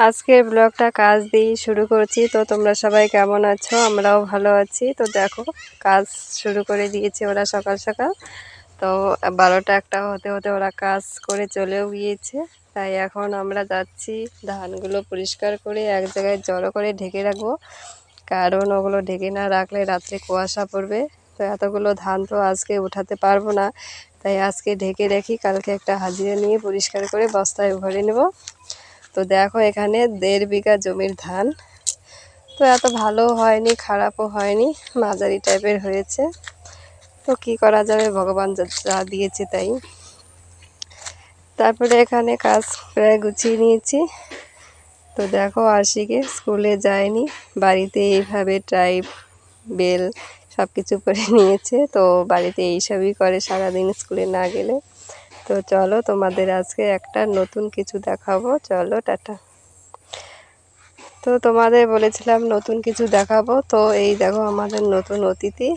আজকের ব্লগটা কাজ দিয়ে শুরু করছি। তো তোমরা সবাই কেমন আছো? আমরাও ভালো আছি। তো দেখো, কাজ শুরু করে দিয়েছে ওরা সকাল সকাল। তো বারোটা একটা হতে হতে ওরা কাজ করে চলেও গিয়েছে। তাই এখন আমরা যাচ্ছি, ধানগুলো পরিষ্কার করে এক জায়গায় জড়ো করে ঢেকে রাখব। কারণ ওগুলো ঢেকে না রাখলে রাত্রে কুয়াশা পড়বে। তো এতগুলো ধান তো আজকে উঠাতে পারব না। তাই আজকে ঢেকে রাখি। কালকে একটা হাজিরা নিয়ে পরিষ্কার করে বস্তায় ভরে নেব। তো দেখো এখানে দেড় বিঘা জমির ধান। তো এত ভালো হয়নি, খারাপও হয়নি, মাঝারি টাইপের হয়েছে। তো কি করা যাবে? ভগবান যা দিয়েছে তাই। তারপরে এখানে কাজ প্রায় গুছিয়ে নিয়েছি। তো দেখো আশিকে স্কুলে যায়নি, বাড়িতে এইভাবে ট্রাইব বেল সব কিছু করে নিয়েছে। তো বাড়িতে এইসবই করে সারাদিন স্কুলে না গেলে। তো চলো তোমাদের আজকে একটা নতুন কিছু দেখাবো। চলো, টাটা। তো তোমাদের বলেছিলাম নতুন কিছু দেখাবো। তো এই দেখো আমাদের নতুন অতিথি।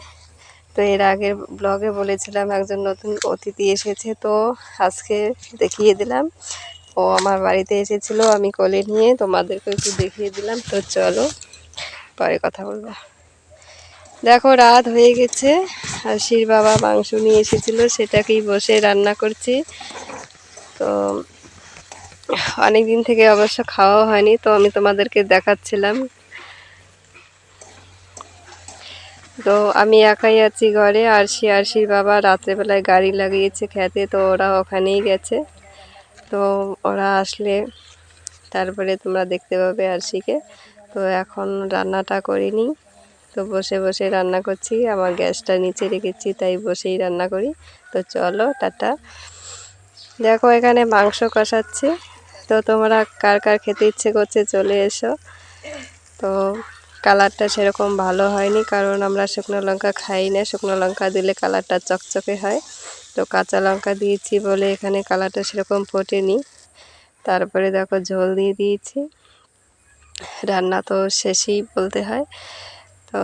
তো এর আগের ব্লগে বলেছিলাম একজন নতুন অতিথি এসেছে। তো আজকে দেখিয়ে দিলাম। ও আমার বাড়িতে এসেছিল, আমি কোলে নিয়ে তোমাদেরকে একটু দেখিয়ে দিলাম। তো চলো, পরে কথা বলব। দেখো, রাত হয়ে গেছে। আশির বাবা মাংস নিয়ে এসেছিল, সেটাকেই বসে রান্না করছি। তো অনেক দিন থেকে অবশ্য খাওয়া হয়নি, তো আমি তোমাদেরকে দেখাচ্ছিলাম। তো আমি একাই আছি ঘরে আর আরশি, আরশির বাবা রাত্রেবেলায় গাড়ি লাগিয়েছে খেতে, তো ওরা ওখানেই গেছে। তো ওরা আসলে তারপরে তোমরা দেখতে পাবে আরশিকে। তো এখন রান্নাটা করিনি। তো বসে বসে রান্না করছি। আমার গ্যাসটা নিচে রেখেছি, তাই বসেই রান্না করি। তো চলো, টাটা। দেখো, এখানে মাংস কষাচ্ছি। তো তোমরা কার কার খেতে ইচ্ছে করছে চলে এসো। তো কালারটা সেরকম ভালো হয়নি, কারণ আমরা শুকনো লঙ্কা খাই না। শুকনো লঙ্কা দিলে কালারটা চকচকে হয়। তো কাঁচা লঙ্কা দিয়েছি বলে এখানে কালারটা সেরকম ফোটেনি। তারপরে দেখো, ঝোল দিয়ে দিয়েছি। রান্না তো শেষই বলতে হয়। তো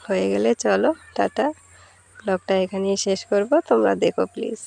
হয়ে গেলে চলো টাটা। ব্লগটা এখানেই শেষ করব তোমরা দেখো প্লিজ